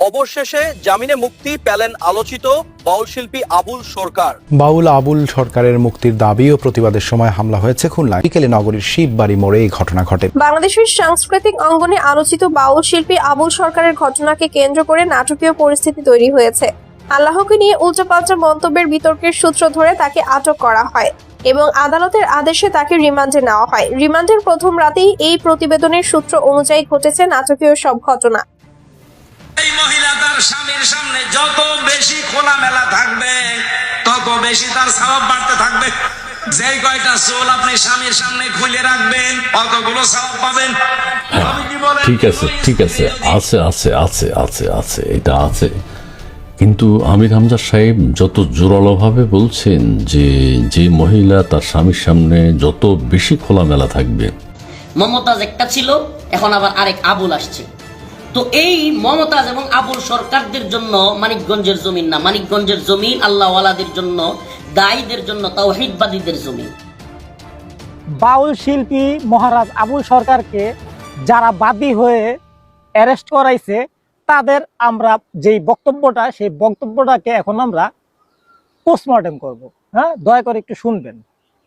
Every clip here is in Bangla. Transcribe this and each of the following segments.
অবশেষে জামিনে মুক্তি পেলেন আলোচিত বাউল শিল্পী আবুল সরকার। বাউল আবুল সরকারের মুক্তির দাবি ও প্রতিবাদের সময় হামলা হয়েছে খুলনায়। বিকেলে নগরীর শিববাড়ি মোড়ে এই ঘটনা ঘটে। বাংলাদেশের সাংস্কৃতিক অঙ্গনে আলোচিত বাউল শিল্পী আবুল সরকারের ঘটনাকে কেন্দ্র করে নাটকীয় পরিস্থিতি তৈরি হয়েছে। আল্লাহকে নিয়ে উল্টোপাল্টা মন্তব্যের বিতর্কের সূত্র ধরে তাকে আটক করা হয় এবং আদালতের আদেশে তাকে রিমান্ডে নেওয়া হয়। রিমান্ডের প্রথম রাতেই এই প্রতিবেদনের সূত্র অনুযায়ী ঘটেছে নাটকীয় সব ঘটনা। এই মহিলা তার স্বামীর সামনে যত বেশি খোলামেলা থাকবে তত বেশি তার স্বভাব বাড়তে থাকবে। যে কয়টা চুল আপনি স্বামীর সামনে খুলে রাখবেন অতগুলো স্বভাব পাবেন। ঠিক আছে ঠিক আছে। আছে আছে আছে আছে আছে এটা আছে। কিন্তু আমির হামজা সাহেব যত জোরালোভাবে বলছেন যে যে মহিলা তার স্বামীর সামনে যত বেশি খোলামেলা থাকবে। মমতাজ একটা ছিল এখন আবার আরেক আবুল আসছে। তো এই মমতাজ এবং আবুল সরকারদের জন্য মানিকগঞ্জের জমিন না। মানিকগঞ্জের জমিন আল্লাহওয়ালাদের জন্য, দায়ীদের জন্য, তাওহিদবাদীদের জমিন। বাউল শিল্পী মহারাজ আবুল সরকারকে যারা বাদী হয়ে অ্যারেস্ট করাইছে, তাদের আমরা যেই বক্তব্যটা, সেই বক্তব্যটাকে এখন আমরা পোস্টমর্টেম করব। হ্যাঁ দয়া করে একটু শুনবেন।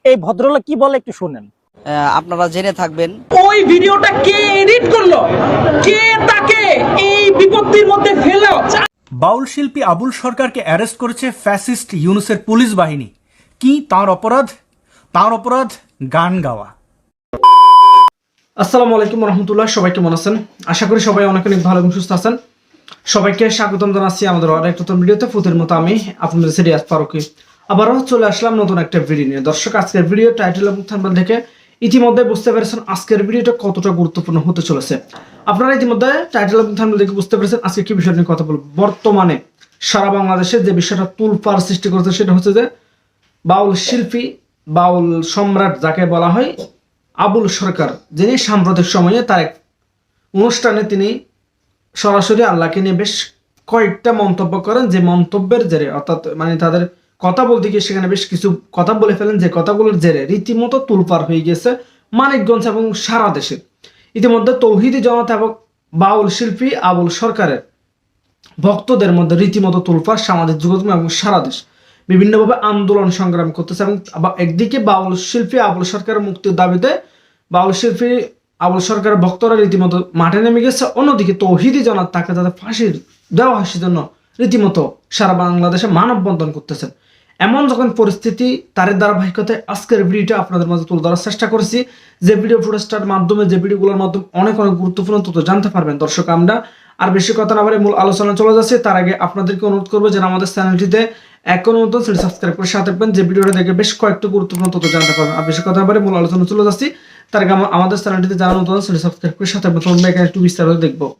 এই ভদ্রলোক কি বলে একটু শুনেন। আপনারা জেনে থাকবেন। ওই ভিডিওটা কে এডিট করল? কে তাকে এই বিপত্তির মধ্যে ফেলল? বাউল শিল্পী আবুল সরকারকে অ্যারেস্ট করেছে ফ্যাসিস্ট ইউনুসের পুলিশ বাহিনী। কি তার অপরাধ? তার অপরাধ গান গাওয়া। আসসালামু আলাইকুম রহমতুল্লাহ সবাই কেমন আছেন? আশা করি সবাই অনেক অনেক ভালো এবং সুস্থ আছেন। সবাইকে স্বাগতম জানাচ্ছি আমাদের আরেক নতুন ভিডিওতে। ফুতের মতো আমি আপনাদের সিরিয়াস ফারুকি। আবারও চলে আসলাম নতুন একটা ভিডিও নিয়ে। দর্শক আজকের ভিডিও টাইটেল এবং থাম্বনেল দেখে ইতিমধ্যে বুঝতে পেরেছেন আজকের ভিডিওটা কতটা গুরুত্বপূর্ণ হতে চলেছে। আপনারা ইতিমধ্যে টাইটেল এবং থাম্বনেল দেখে বুঝতে পেরেছেন আজকে কি বিষয় নিয়ে কথা বলব। বর্তমানে সারা বাংলাদেশে যে বিষয়টা তুলপার সৃষ্টি করেছে সেটা হচ্ছে যে বাউল শিল্পী, বাউল সম্রাট যাকে বলা হয় আবুল সরকার, যিনি সাম্প্রতিক সময়ে তার এক অনুষ্ঠানে তিনি সরাসরি আল্লাহকে নিয়ে বেশ কয়েকটা মন্তব্য করেন। যে মন্তব্যের জেরে অর্থাৎ মানে তাদের কথা বলতে গিয়ে সেখানে বেশ কিছু কথা বলে ফেলেন যে কথাগুলোর জেরে রীতিমতো তুলপার হয়ে গেছে মানিকগঞ্জ এবং সারা দেশে। ইতিমধ্যে তৌহিদি জনতা এবং বাউল শিল্পী আবুল সরকারের ভক্তদের মধ্যে রীতিমতো তুলপার সামাজিক যোগাযোগ এবং সারা দেশ বিভিন্নভাবে আন্দোলন সংগ্রাম করতেছে এবং একদিকে বাউল শিল্পী আবুল সরকারের মুক্তির দাবিতে বাউল শিল্পী আবুল সরকারের ভক্তরা রীতিমতো মাঠে নেমে গেছে, অন্যদিকে তৌহিদি জনাত তাকে তাদের ফাঁসির দেওয়া হয় সেজন্য রীতিমতো সারা বাংলাদেশে মানববন্ধন করতেছেন। এমন যখন পরিস্থিতি তার ধারাবাহিকতায় আজকের ভিডিওটা আপনাদের মাঝে তুলে ধরার চেষ্টা করেছি। যে ভিডিও ফুটেজটার মাধ্যমে, যে ভিডিওগুলোর মাধ্যমে অনেক অনেক গুরুত্বপূর্ণ তথ্য জানতে পারবেন দর্শক আমরা। আর বেশি কথা না বলে মূল আলোচনা চলে যাচ্ছে। তার আগে আপনাদেরকে অনুরোধ করব যেন আমাদের চ্যানেলটিতে এখন নতুন সেটি সাবস্ক্রাইব করে সাথে থাকবেন। যে ভিডিওটা দেখে বেশ কয়েকটা গুরুত্বপূর্ণ তথ্য জানতে পারবেন। আর বেশি কথা না বলে মূল আলোচনা চলে যাচ্ছি। তার আগে আমা- আমাদের চ্যানেলটিতে যারা নতুন, সেটি সাবস্ক্রাইব করে সাথে থাকবেন। তোমরা একটু বিস্তারিত দেখব।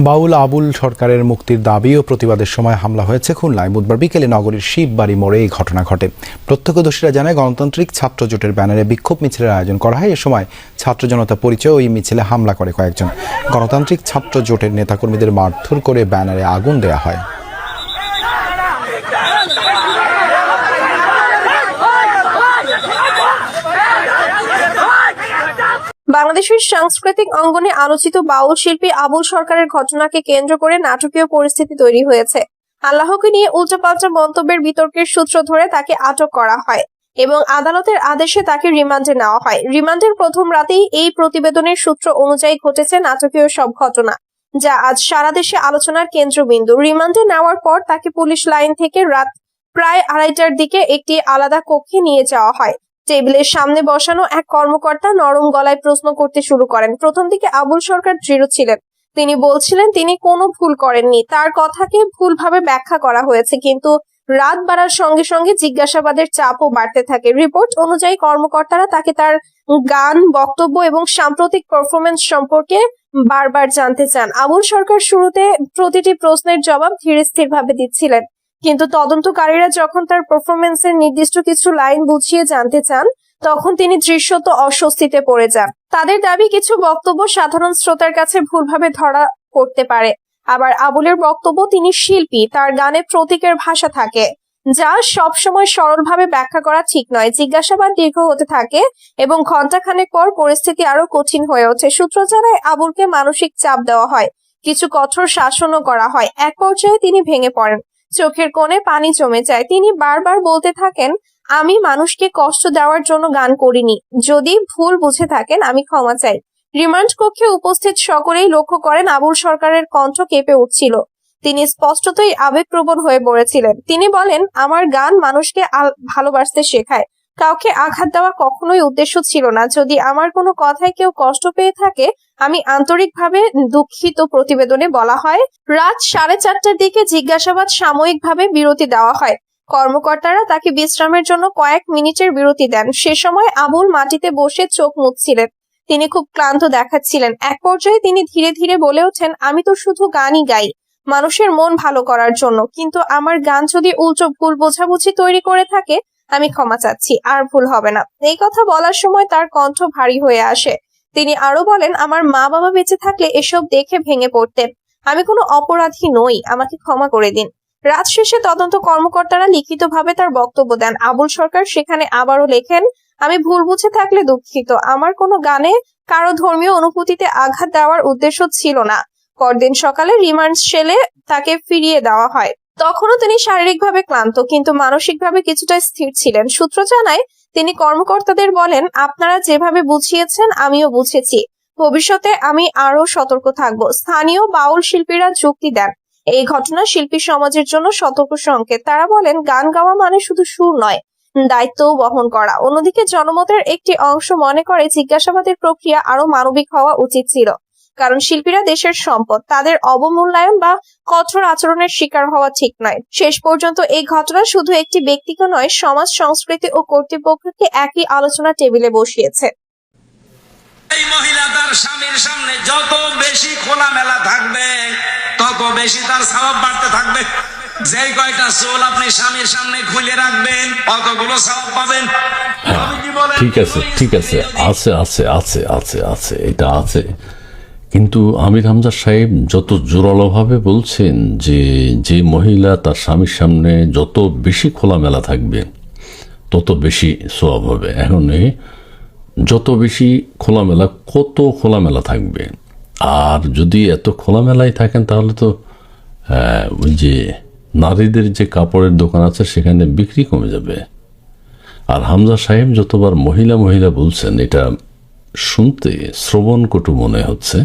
বাউল আবুল সরকারের মুক্তির দাবি ও প্রতিবাদের সময় হামলা হয়েছে খুলনায়। বুধবার বিকেলে নগরীর শিববাড়ি মোড়ে এই ঘটনা ঘটে। প্রত্যক্ষদর্শীরা জানায়, গণতান্ত্রিক ছাত্র জোটের ব্যানারে বিক্ষোভ মিছিলের আয়োজন করা হয়। এ সময় ছাত্র জনতা পরিচয় ওই মিছিলে হামলা করে কয়েকজন। গণতান্ত্রিক ছাত্র জোটের নেতাকর্মীদের মারধর করে ব্যানারে আগুন দেওয়া হয়। বাংলাদেশের সাংস্কৃতিক অঙ্গনে আলোচিত বাউল শিল্পী আবুল সরকারের ঘটনাকে কেন্দ্র করে নাটকীয় পরিস্থিতি তৈরি হয়েছে। আল্লাহকে নিয়ে উল্টোপাল্টা মন্তব্যের বিতর্কের সূত্র ধরে তাকে আটক করা হয় এবং আদালতের আদেশে তাকে রিমান্ডে নেওয়া হয়। রিমান্ডের প্রথম রাতেই এই প্রতিবেদনের সূত্র অনুযায়ী ঘটেছে নাটকীয় সব ঘটনা, যা আজ সারা দেশে আলোচনার কেন্দ্রবিন্দু। রিমান্ডে নেওয়ার পর তাকে পুলিশ লাইন থেকে রাত প্রায় আড়াইটার দিকে একটি আলাদা কক্ষে নিয়ে যাওয়া হয়। টেবিলের সামনে বসানো এক কর্মকর্তা নরম গলায় প্রশ্ন করতে শুরু করেন। প্রথম দিকে আবুল সরকার দৃঢ় ছিলেন। তিনি বলছিলেন, তিনি কোনো ভুল করেননি। তার কথাকে ভুলভাবে ব্যাখ্যা করা হয়েছে, কিন্তু রাত বাড়ার সঙ্গে সঙ্গে জিজ্ঞাসাবাদের চাপও বাড়তে থাকে। রিপোর্ট অনুযায়ী কর্মকর্তারা তাকে তার গান, বক্তব্য এবং সাম্প্রতিক পারফরমেন্স সম্পর্কে বারবার জানতে চান। আবুল সরকার শুরুতে প্রতিটি প্রশ্নের জবাব ধীরে স্থির ভাবে দিচ্ছিলেন। কিন্তু তদন্তকারীরা যখন তার পারফরমেন্সের নির্দিষ্ট কিছু লাইন বুঝিয়ে জানতে চান, তখন তিনি দৃশ্যত অস্বস্তিতে পড়ে যান। তাদের দাবি, কিছু বক্তব্য সাধারণ শ্রোতার কাছে ভুলভাবে ধরা পড়তে পারে। আবার আবুলের বক্তব্য, তিনি শিল্পী, তার গানে প্রতীকের ভাষা থাকে, যা সবসময় সরলভাবে ব্যাখ্যা করা ঠিক নয়। জিজ্ঞাসাবাদ দীর্ঘ হতে থাকে এবং ঘন্টাখানেক পর পরিস্থিতি আরও কঠিন হয়ে ওঠে। সূত্র জানায়, আবুলকে মানসিক চাপ দেওয়া হয়। কিছু কঠোর শাসনও করা হয়। এক পর্যায়ে তিনি ভেঙে পড়েন। চোখের কোণে পানি জমে যায়। তিনি বারবার বলতে থাকেন, আমি মানুষকে কষ্ট দেওয়ার জন্য গান করিনি। যদি ভুল বুঝে থাকেন, আমি ক্ষমা চাই। রিমান্ড কক্ষে উপস্থিত সকলেই লক্ষ্য করেন আবুল সরকারের কণ্ঠ কেঁপে উঠছিল। তিনি স্পষ্টতই আবেগপ্রবণ হয়ে পড়েছিলেন। তিনি বলেন, আমার গান মানুষকে ভালোবাসতে শেখায়। কাউকে আঘাত দেওয়া কখনোই উদ্দেশ্য ছিল না। যদি আমার কোনো কথায় কেউ কষ্ট পেয়ে থাকে, আমি আন্তরিকভাবে দুঃখিত প্রতিবেদনে বলা হয়, রাত সাড়ে চারটার দিকে জিজ্ঞাসাবাদ সাময়িকভাবে বিরতি দেওয়া হয়। কর্মকর্তারা তাকে বিশ্রামের জন্য কয়েক মিনিটের বিরতি দেন। সে সময় আবুল মাটিতে বসে চোখ মুছছিলেন। তিনি খুব ক্লান্ত দেখাচ্ছিলেন। এক পর্যায়ে তিনি ধীরে ধীরে বলে ওঠেন, আমি তো শুধু গানই গাই, মানুষের মন ভালো করার জন্য। কিন্তু আমার গান যদি উল্টো ভুল বোঝাবুঝি তৈরি করে থাকে আমি ক্ষমা চাচ্ছি, আর ভুল হবে না। এই কথা বলার সময় তার কণ্ঠ ভারী হয়ে আসে। তিনি আরও বলেন, আমার মা বাবা বেঁচে থাকলে এসব দেখে ভেঙে পড়তেন আমি কোনো অপরাধী নই, আমাকে ক্ষমা করে দিন। রাত শেষে তদন্ত কর্মকর্তারা লিখিতভাবে তার বক্তব্য দেন। আবুল সরকার সেখানে আবারও লেখেন, আমি ভুল বুঝে থাকলে দুঃখিত। আমার কোনো গানে কারও ধর্মীয় অনুভূতিতে আঘাত দেওয়ার উদ্দেশ্য ছিল না। পরদিন সকালে রিমান্ড সেলে তাকে ফিরিয়ে দেওয়া হয়। তখনও তিনি শারীরিকভাবে ক্লান্ত, কিন্তু মানসিকভাবে কিছুটা স্থির ছিলেন। সূত্র জানায়, তিনি কর্মকর্তাদের বলেন, আপনারা যেভাবে বুঝিয়েছেন, আমিও বুঝেছি। ভবিষ্যতে আমি আরও সতর্ক থাকব। স্থানীয় বাউল শিল্পীরা যুক্তি দেন। এই ঘটনা শিল্পী সমাজের জন্য সতর্ক সংকেত। তারা বলেন, গান গাওয়া মানে শুধু সুর নয়, দায়িত্বও বহন করা। অন্যদিকে জনমতের একটি অংশ মনে করে, জিজ্ঞাসাবাদের প্রক্রিয়া আরও মানবিক হওয়া উচিত ছিল। কারণ শিল্পীরা দেশের সম্পদ তাদের অবমূল্যায়ন বা কঠোর আচরণের শিকার হওয়া ঠিক নয়। শেষ পর্যন্ত এই ঘটনা শুধু একটি ব্যক্তিকে নয় সমাজ সংস্কৃতি ও কর্তৃপক্ষকে একই আলোচনা টেবিলে বসিয়েছে। এই মহিলা তার স্বামীর সামনে যত বেশি খোলামেলা থাকবে তত বেশি তার স্বভাব বাড়তে থাকবে। যেই কয়টা চুল আপনি স্বামীর সামনে খুলে রাখবেন অতগুলো স্বভাব পাবেন। ঠিক আছে ঠিক আছে। আছে আছে আছে আছে আছে এটা আছে। কিন্তু আমির হামজা সাহেব যত জোরালোভাবে বলছেন যে যে মহিলা তার স্বামীর সামনে যত বেশি খোলামেলা থাকবে, তত বেশি সোয়াব হবে। এখন যত বেশি খোলামেলা, কত খোলামেলা থাকবে? আর যদি এত খোলামেলায় থাকেন তাহলে তো ওই যে নারীদের যে কাপড়ের দোকান আছে সেখানে বিক্রি কমে যাবে। আর হামজা সাহেব যতবার মহিলা মহিলা বলছেন, এটা শুনতে শ্রবণ কটু মনে হচ্ছে।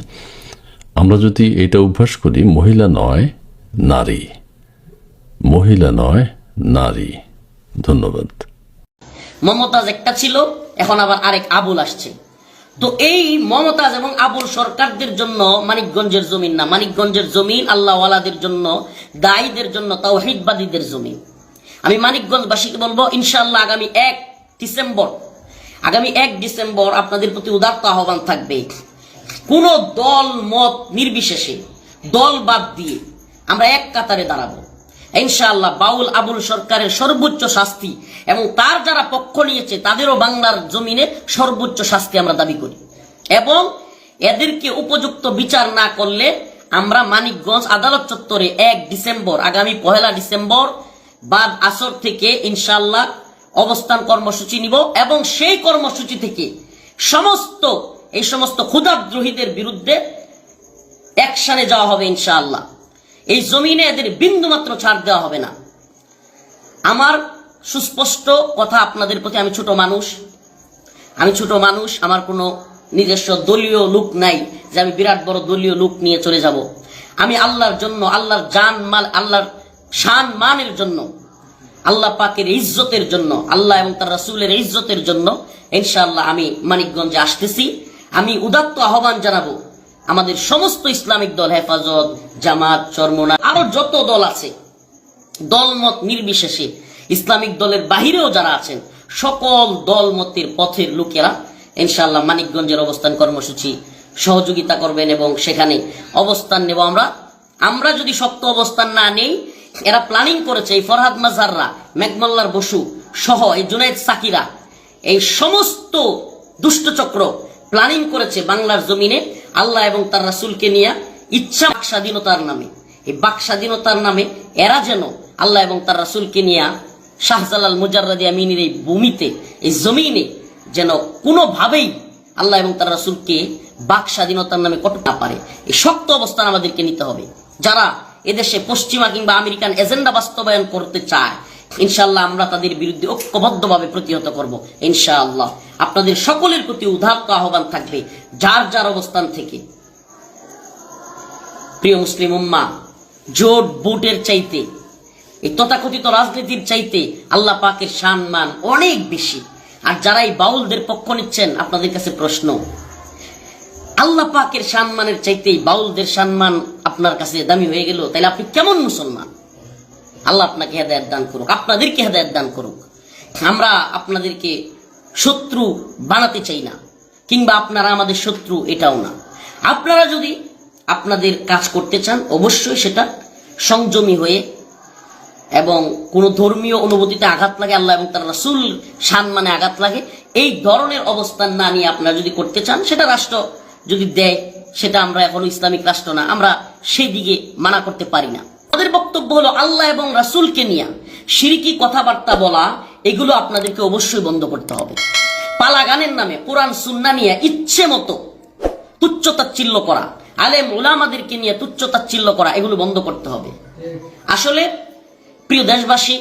আমরা যদি এটা অভ্যাস করি, মহিলা নয়, নারী। মহিলা নয়, নারী। ধন্যবাদ। মমতাজ একটা ছিল, এখন আবার আরেক আবুল আসছে। তো এই মমতাজ এবং আবুল সরকারদের জন্য মানিকগঞ্জের জমিন না। মানিকগঞ্জের জমিন আল্লাহওয়ালাদের জন্য, দায়ীদের জন্য তাও তাওহিদবাদীদের জমিন। আমি মানিকগঞ্জবাসীকে বলব, ইনশাআল্লাহ আগামী এক ডিসেম্বর আগামী এক ডিসেম্বর আপনাদের প্রতি উদারতা আহ্বান থাকবে। কোন দল, মত নির্বিশেষে দল বাদ দিয়ে আমরা এক কাতারে দাঁড়াবো। ইনশাআল্লাহ বাউল আবুল সরকারের সর্বোচ্চ শাস্তি এবং তার যারা পক্ষ নিয়েছে, তাদেরও বাংলার জমিনে সর্বোচ্চ শাস্তি আমরা দাবি করি। এবং এদেরকে উপযুক্ত বিচার না করলে আমরা মানিকগঞ্জ আদালত চত্বরে এক ডিসেম্বর, আগামী পহেলা ডিসেম্বর বাদ আসর থেকে ইনশাআল্লাহ অবস্থান কর্মসূচি নিব এবং সেই কর্মসূচি থেকে সমস্ত, এই সমস্ত ক্ষুদাদ্রোহীদের বিরুদ্ধে অ্যাকশনে যাওয়া হবে ইনশাআল্লাহ। এই জমিনে এদের বিন্দু মাত্র ছাড় দেওয়া হবে না। আমার সুস্পষ্ট কথা আপনাদের প্রতি, আমি ছোট মানুষ। আমি ছোট মানুষ, আমার কোনো নিজস্ব দলীয় লুক নাই যে আমি বিরাট বড় দলীয় লুক নিয়ে চলে যাব। আমি আল্লাহর জন্য, আল্লাহর জান মাল, আল্লাহর শান মানের জন্য আল্লাহ পাকের ইজ্জতের জন্য, আল্লাহ এবং তার রাসূলের ইজ্জতের জন্য ইনশাআল্লাহ আমি মানিকগঞ্জে আসতেছি। আমি উদাত্ত আহ্বান জানাব আমাদের সমস্ত ইসলামিক দল, হেফাজত, জামাত চরমোনা আরও যত দল আছে, দলমত নির্বিশেষে ইসলামিক দলের বাহিরেও যারা আছেন, সকল দলমতের পথের লোকেরা ইনশাআল্লাহ মানিকগঞ্জের অবস্থান কর্মসূচি সহযোগিতা করবেন এবং সেখানে অবস্থান নেব আমরা। আমরা যদি শক্ত অবস্থান না নেই এরা প্ল্যানিং করেছে এই ফরহাদ মাজাররা, মেঘমল্লার বসু সহ এই জুনাইদ সাকিরা। এই সমস্ত দুষ্টচক্র প্ল্যানিং করেছে বাংলার জমিনে আল্লাহ এবং তার রাসূলকে নিয়ে ইচ্ছা বাক স্বাধীনতার নামে। এই বাক স্বাধীনতার নামে এরা যেন আল্লাহ এবং তার রাসূলকে নিয়ে শাহজালাল মুজাররাদি আমিনের এই ভূমিতে, এই জমিনে যেন কোনোভাবেই আল্লাহ এবং তার রাসূলকে বাক স্বাধীনতার নামে না পারে। এই শক্ত অবস্থান আমাদেরকে নিতে হবে। যারা এদেশে পশ্চিমা কিংবা আমেরিকান এজেন্ডা বাস্তবায়ন করতে চায়, ইনশাআল্লাহ আমরা তাদের বিরুদ্ধে ঐক্যবদ্ধভাবে প্রতিহত করব, ইনশাআল্লাহ। আপনাদের সকলের প্রতি উদাত্ত আহ্বান থাকবে যার যার অবস্থান থেকে। প্রিয় মুসলিম উম্মা, জোট বুটের চাইতে, এই তথাকথিত রাজনীতির চাইতে আল্লাহ পাকের সম্মান অনেক বেশি। আর যারা এই বাউলদের পক্ষ নিচ্ছেন, আপনাদের কাছে প্রশ্ন আল্লাহ পাকের সম্মানের চাইতে বাউলদের সম্মান আপনার কাছে দামি হয়ে গেল তাহলে আপনি কেমন মুসলমান? আল্লাহ আপনাকে হেদায়ত দান করুক, আপনাদেরকে হেদায়ত দান করুক। আমরা আপনাদেরকে শত্রু বানাতে চাই না, কিংবা আপনারা আমাদের শত্রু এটাও না। আপনারা যদি আপনাদের কাজ করতে চান, অবশ্যই সেটা সংযমী হয়ে এবং কোনো ধর্মীয় অনুভূতিতে আঘাত লাগে, আল্লাহ এবং তার রাসুল সম্মানে আঘাত লাগে, এই ধরনের অবস্থান না নিয়ে আপনারা যদি করতে চান, সেটা রাষ্ট্র যদি দেয়, সেটা আমরা এখনও ইসলামিক রাষ্ট্র না। আমরা সেই দিকে মানা করতে পারি না। আমাদের বক্তব্য হলো আল্লাহ এবং রাসুলকে নিয়ে। সিরিকি কথাবার্তা বলা, এগুলো আপনাদেরকে অবশ্যই বন্ধ করতে হবে। পালা গানের নামে কোরআন, সুন্না নিয়ে ইচ্ছে মতো তুচ্ছতাচ্ছিল্য করা, আলেম ওলামাদেরকে নিয়ে তুচ্ছতাচ্ছিল্য করা, এগুলো বন্ধ করতে হবে। আসলে প্রিয় দেশবাসী,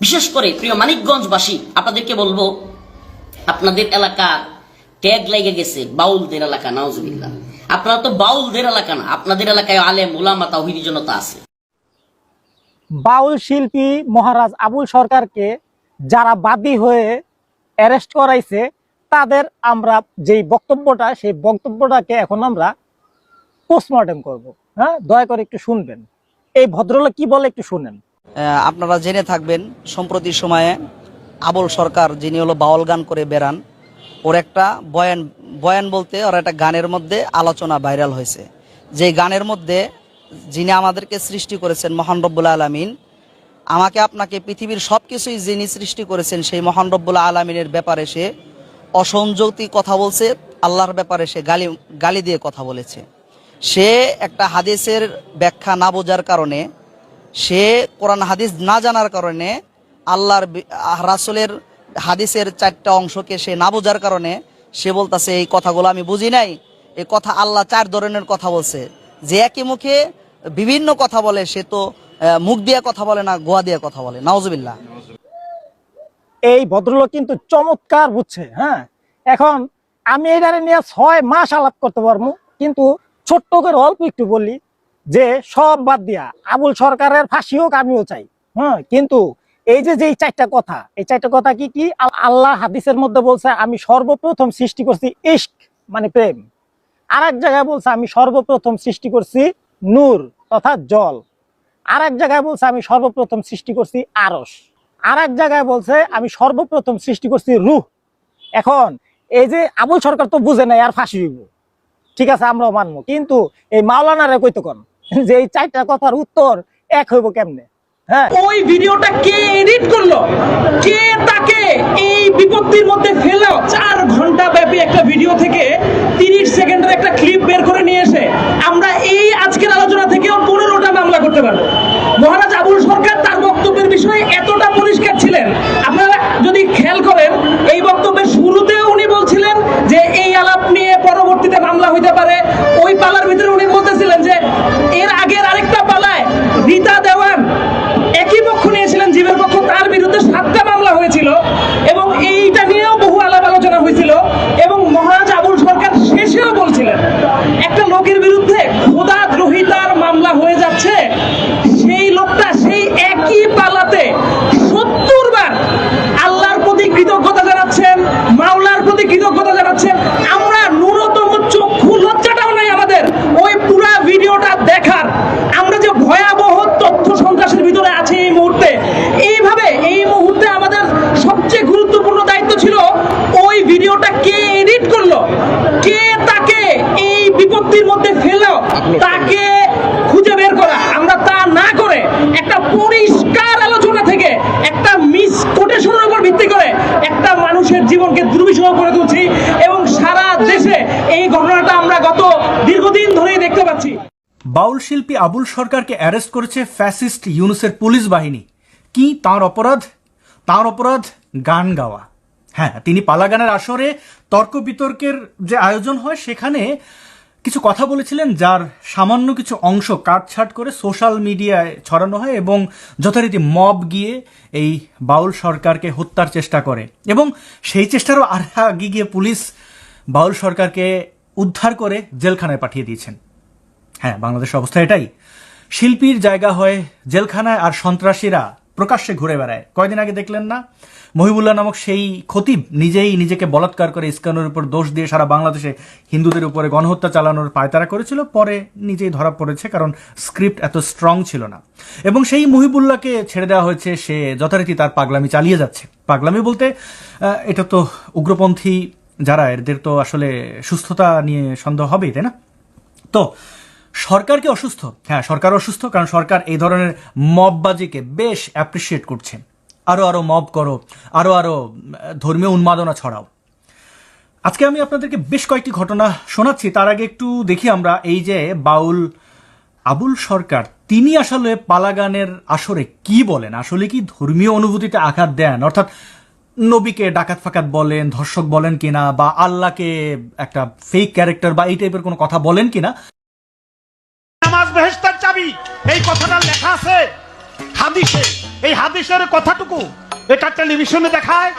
বিশেষ করে প্রিয় মানিকগঞ্জবাসী, আপনাদেরকে বলব, আপনাদের এলাকা ট্যাগ লেগে গেছে বাউলদের এলাকা নাউজুবিল্লাহ। আপনারা তো বাউলদের এলাকা না আপনাদের এলাকায় আলেম ওলামা তাহিদি জনতা আছে। বাউল শিল্পী মহারাজ আবুল সরকারকে যারা বাদী হয়ে অ্যারেস্ট করাইছে তাদের আমরা যেই বক্তব্যটা সেই বক্তব্যটাকে এখন আমরা পোস্টমর্টেম করব। হ্যাঁ দয়া করে একটু শুনবেন। এই ভদ্রলোক কি বলে একটু শুনেন। আহ, আপনারা জেনে থাকবেন সম্প্রতি সময়ে আবুল সরকার যিনি হলো বাউল গান করে বেড়ান ওর একটা বয়ান বয়ান বলতে ওর একটা গানের মধ্যে আলোচনা ভাইরাল হয়েছে। যে গানের মধ্যে যিনি আমাদেরকে সৃষ্টি করেছেন মহান রব্বুল আলমিন, আমাকে আপনাকে পৃথিবীর সব কিছুই যিনি সৃষ্টি করেছেন সেই মহান রব্বুল আলমিনের ব্যাপারে সে অসংযুক্তি কথা বলছে, আল্লাহর ব্যাপারে সে গালি গালি দিয়ে কথা বলেছে। সে একটা হাদিসের ব্যাখ্যা না বোঝার কারণে, সে কোরআন হাদিস না জানার কারণে আল্লাহর রাসূলের হাদিসের চারটা অংশকে সে না বোঝার কারণে সে বলতাছে, এই কথাগুলো আমি বুঝি নাই। এই কথা আল্লাহ চার ধরনের কথা বলছে। যে একই মুখে বিভিন্ন কথা বলে, সে তো মুখ দিয়ে কথা বলে না, গোয়া দিয়ে কথা বলে। নাউজুবিল্লাহ। এই ভদ্রলোক কিন্তু চমৎকার বুঝছে হ্যাঁ? এখন আমি এটারে নিয়ে ছয় মাস আলাপ করতে পারব, কিন্তু ছোট্ট করে অল্প একটু বলি যে, সব বাদ দিয়া, আবুল সরকারের ফাঁসি হোক আমিও চাই হ্যাঁ? কিন্তু এই যে এই চারটা কথা, এই চারটা কথা কি কি? আল্লাহ হাদিসের মধ্যে বলছে, আমি সর্বপ্রথম সৃষ্টি করছি ইশক মানে প্রেম। আর এক জায়গায় বলছে, আমি সর্বপ্রথম সৃষ্টি করছি নূর তথা জল। আর এক জায়গায় বলছে, আমি সর্বপ্রথম সৃষ্টি করছি আরস আর এক জায়গায় বলছে, আমি সর্বপ্রথম সৃষ্টি করছি রুহ। এখন, এই যে আবুল সরকার তো বুঝে নাই, আর ফাঁসি হইব ঠিক আছে, আমরাও মানবো। কিন্তু এই মাওলানারে কইতো কন? যে এই চারটা কথার উত্তর এক হইব কেমনে? ওই ভিডিওটা কে এডিট করল? কে তাকে এই বিপত্তির মধ্যে ফেলো চার ঘণ্টা ব্যাপী একটা ভিডিও থেকে তিরিশ সেকেন্ডের একটা ক্লিপ বের করে নিয়ে এসে আমরা এই আজকের আলোচনা থেকেও পনেরোটা মামলা করতে পারব। মহারাজ আবুল সরকার তার বক্তব্যের বিষয়ে এতটা পরিষ্কার ছিলেন। আপনারা যদি খেয়াল করেন, এই বক্তব্যের শুরুতেও উনি বলছিলেন যে এই আলাপ নিয়ে পরবর্তীতে মামলা হইতে পারে। ওই পালার ভিতরে উনি বলতেছিলেন যে এর আগের আরেকটা পালায় রীতা দেওয়ান একই পক্ষ নিয়েছিলেন জীবের পক্ষ তার বিরুদ্ধে মামলা হয়েছিল এবং এইটা নিয়েও বহু আলাপ আলোচনা হয়েছিল এবং মহারাজ আবুল সরকার শেষেও বলছিলেন একটা লোকের বিরুদ্ধে খোদা দ্রোহিতার মামলা হয়ে যাচ্ছে সেই লোকটা সেই একই পালাতে সত্তর বার আল্লাহর প্রতি কৃতজ্ঞতা জানাচ্ছেন মাওলার প্রতি কৃতজ্ঞতা জানাচ্ছেন আমরা ন্যূনতম চক্ষু লজ্জাটাও নাই আমাদের ওই পুরা ভিডিওটা দেখার আমরা যে ভয়াবহ তথ্য সন্ত্রাসের ভিতরে আছি এই মুহূর্তে এইভাবে এই মুহূর্তে আমাদের সবচেয়ে গুরুত্বপূর্ণ দায়িত্ব ছিল ওই ভিডিওটা কে এডিট করল কে তাকে এই বিপত্তির মধ্যে ফেলো তাকে খুঁজে বের করা আমরা তা না করে একটা পরিষ্কার আলোচনা থেকে একটা মিস কোটেশনের উপর ভিত্তি করে একটা মানুষের জীবনকে দুর্বিষহ করে তুলছি এবং সারা দেশে এই ঘটনাটা আমরা গত দীর্ঘদিন ধরেই দেখতে পাচ্ছি। বাউল শিল্পী আবুল সরকারকে অ্যারেস্ট করেছে ফ্যাসিস্ট ইউনুসের পুলিশ বাহিনী। কি তার অপরাধ? তার অপরাধ গান গাওয়া। হ্যাঁ তিনি পালাগানের আসরে তর্ক বিতর্কের যে আয়োজন হয়, সেখানে কিছু কথা বলেছিলেন যার সামান্য কিছু অংশ কাটছাট করে সোশ্যাল মিডিয়ায় ছড়ানো হয় এবং যথারীতি মব গিয়ে এই বাউল সরকারকে হত্যার চেষ্টা করে। এবং সেই চেষ্টারও আর আগে গিয়ে পুলিশ বাউল সরকারকে উদ্ধার করে জেলখানায় পাঠিয়ে দিয়েছেন। হ্যাঁ বাংলাদেশের অবস্থা এটাই। শিল্পীর জায়গা হয় জেলখানায় আর সন্ত্রাসীরা প্রকাশ্যে ঘুরে বেড়ায়। কয়দিন আগে দেখলেন না? মহিবুল্লাহ নামক সেই খতিব নিজেই নিজেকে বলাৎকার করে ইস্কানের উপর দোষ দিয়ে সারা বাংলাদেশে হিন্দুদের উপরে গণহত্যা চালানোর পায়তারা করেছিল, পরে নিজেই ধরা পড়েছে কারণ স্ক্রিপ্ট এত স্ট্রং ছিল না। এবং সেই মহিবুল্লাহকে ছেড়ে দেওয়া হয়েছে, সে যথারীতি তার পাগলামি চালিয়ে যাচ্ছে। পাগলামি বলতে এটা তো উগ্রপন্থী যারা, এদের তো আসলে সুস্থতা নিয়ে সন্দেহ হবেই, তাই না? তো সরকার কি অসুস্থ? হ্যাঁ সরকার অসুস্থ কারণ সরকার এই ধরনের মববাজিকে বেশ অ্যাপ্রিসিয়েট করছে আরও আরও মব করো আরও আরও উম, ধর্মীয় উন্মাদনা ছড়াও। আজকে আমি আপনাদেরকে বেশ কয়েকটি ঘটনা শোনাচ্ছি। তার আগে একটু দেখি আমরা এই যে বাউল আবুল সরকার তিনি আসলে পালাগানের আসরে কি বলেন? আসলে কি ধর্মীয় অনুভূতিতে আঘাত দেন? অর্থাৎ নবীকে ডাকাত ফাকাত বলেন ধর্ষক বলেন কিনা বা আল্লাহকে একটা ফেক ক্যারেক্টার বা এই টাইপের কোনো কথা বলেন কিনা? নামাজ বেহেস্তার চাবি। এই কথাটা লেখা আছে হাদিসে। এই হাদিসের কথাটুকু এটা টেলিভিশনে দেখায়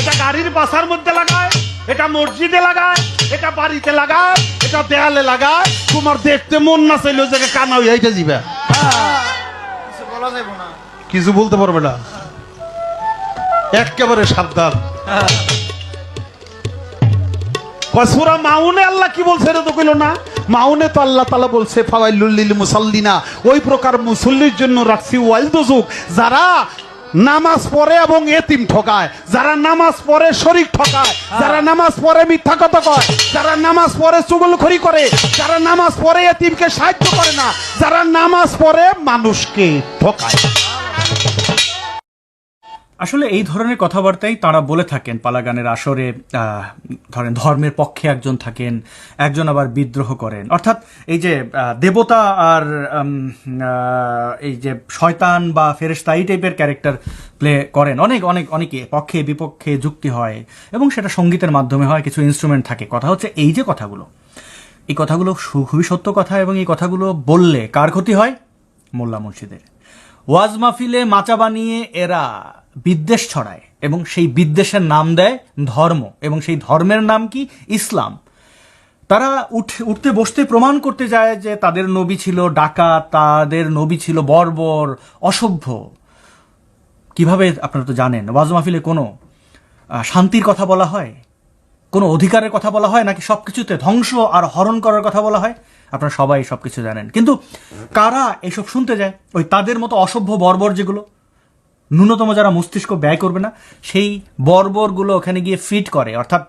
এটা গাড়ির বাসার মধ্যে লাগায় এটা মসজিদে লাগায় এটা বাড়িতে লাগায় এটা দেয়ালে লাগায়। তোমার দেখতে মন না চাইলে ওই জায়গায় কানা হয়ে এইটা যাবে কিছু বলতে পারবে না। একেবারে সাবধান। কসুরা মাউনে আল্লাহ কি বলছে এটা তো কইল না? মাউনে তো আল্লাহ তালা বলছে, ফাওয়াইলুল মুসাল্লিনা। ওই প্রকার মুসল্লির জন্য রাখছি ওয়াইল দুজুক যারা নামাজ পড়ে এবং এতিম ঠকায়, যারা নামাজ পড়ে শরীক ঠকায়, যারা নামাজ পড়ে মিথ্যা কথা কয়, যারা নামাজ পড়ে চুগলখড়ি করে, যারা নামাজ পড়ে এতিমকে সাহায্য করে না, যারা নামাজ পড়ে মানুষকে ঠকায়। আসলে এই ধরনের কথাবার্তাই তারা বলে থাকেন পালাগানের আসরে ধরেন ধর্মের পক্ষে একজন থাকেন, একজন আবার বিদ্রোহ করেন। অর্থাৎ এই যে দেবতা আর এই যে শয়তান বা ফেরেশতা এই টাইপের ক্যারেক্টার প্লে করেন। অনেক অনেক, অনেকে পক্ষে, বিপক্ষে যুক্তি হয় এবং সেটা সঙ্গীতের মাধ্যমে হয়, কিছু ইনস্ট্রুমেন্ট থাকে। কথা হচ্ছে এই যে কথাগুলো। এই কথাগুলো খুবই সত্য কথা এবং এই কথাগুলো বললে কার ক্ষতি হয়? মোল্লা মুর্শিদের। ওয়াজ মাহফিলে মাচা বানিয়ে এরা। বিদ্বেষ ছড়ায় এবং সেই বিদ্বেষের নাম দেয় ধর্ম এবং সেই ধর্মের নাম কি? ইসলাম। তারা উঠে উঠতে বসতে প্রমাণ করতে যায় যে তাদের নবী ছিল ডাকাত, তাদের নবী ছিল বর্বর, অসভ্য। কীভাবে আপনারা তো জানেন, ওয়াজ মাহফিলে কোনো শান্তির কথা বলা হয়? কোনো অধিকারের কথা বলা হয় নাকি সব কিছুতে ধ্বংস আর হরণ করার কথা বলা হয়? আপনারা সবাই সব কিছু জানেন। কিন্তু কারা এসব শুনতে যায়? ওই তাদের মতো অসভ্য, বর্বর যেগুলো? ন্যূনতম যারা মস্তিষ্ক ব্যয় করবে না, সেই বর্বরগুলো ওখানে গিয়ে ফিট করে। অর্থাৎ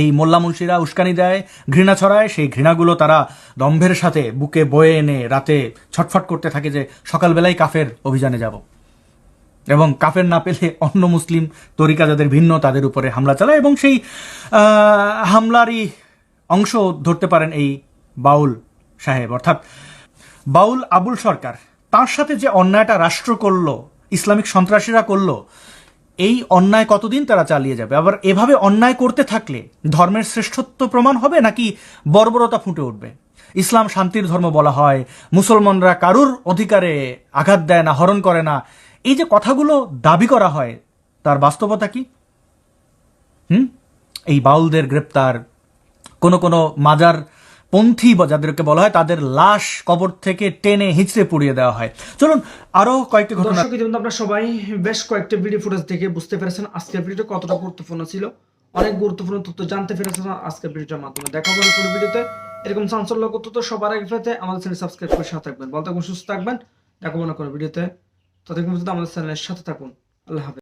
এই মোল্লা মুন্সিরা উস্কানি দেয়, ঘৃণা ছড়ায়, সেই ঘৃণাগুলো তারা দম্ভের সাথে বুকে বয়ে এনে রাতে ছটফট করতে থাকে যে সকালবেলায় কাফের অভিযানে যাব। এবং কাফের না পেলে অন্য মুসলিম তরিকা যাদের ভিন্ন তাদের উপরে হামলা চালায় এবং সেই হামলারই অংশ ধরতে পারেন এই বাউল সাহেব। অর্থাৎ বাউল আবুল সরকার, তার সাথে যে অন্যায়টা রাষ্ট্র করল ইসলামিক সন্ত্রাসীরা করল, এই অন্যায় কতদিন তারা চালিয়ে যাবে? আবার এভাবে অন্যায় করতে থাকলে ধর্মের শ্রেষ্ঠত্ব প্রমাণ হবে নাকি বর্বরতা ফুটে উঠবে? ইসলাম শান্তির ধর্ম বলা হয়, মুসলমানরা কারুর অধিকারে আঘাত দেয় না, হরণ করে না। এই যে কথাগুলো দাবি করা হয়, তার বাস্তবতা কি? হুম? এই বাউলদের গ্রেপ্তার, কোনো কোনো মাজার পন্থী বা যাদেরকে বলা হয়, তাদের লাশ কবর থেকে টেনে হিঁচড়ে পুড়িয়ে দেওয়া হয়। চলুন আরও কয়েকটি ঘটনা আপনারা সবাই বেশ কয়েকটা ভিডিও ফুটেজ দেখে বুঝতে পেরেছেন আজকের ভিডিওটা কতটা গুরুত্বপূর্ণ ছিল। অনেক গুরুত্বপূর্ণ তথ্য জানতে পেরেছেন আজকের ভিডিওটার মাধ্যমে। দেখা হবে পুরো ভিডিওতে এরকম চাঞ্চল্যক তথ্য সবার আগে পেতে আমাদের চ্যানেল সাবস্ক্রাইব করে সাথে থাকবেন। থাকবেন সুস্থ থাকবেন। দেখা মনে করে ভিডিওতে ততক্ষণ পর্যন্ত আমাদের চ্যানেলের সাথে থাকুন। আল্লাহ হাফেজ।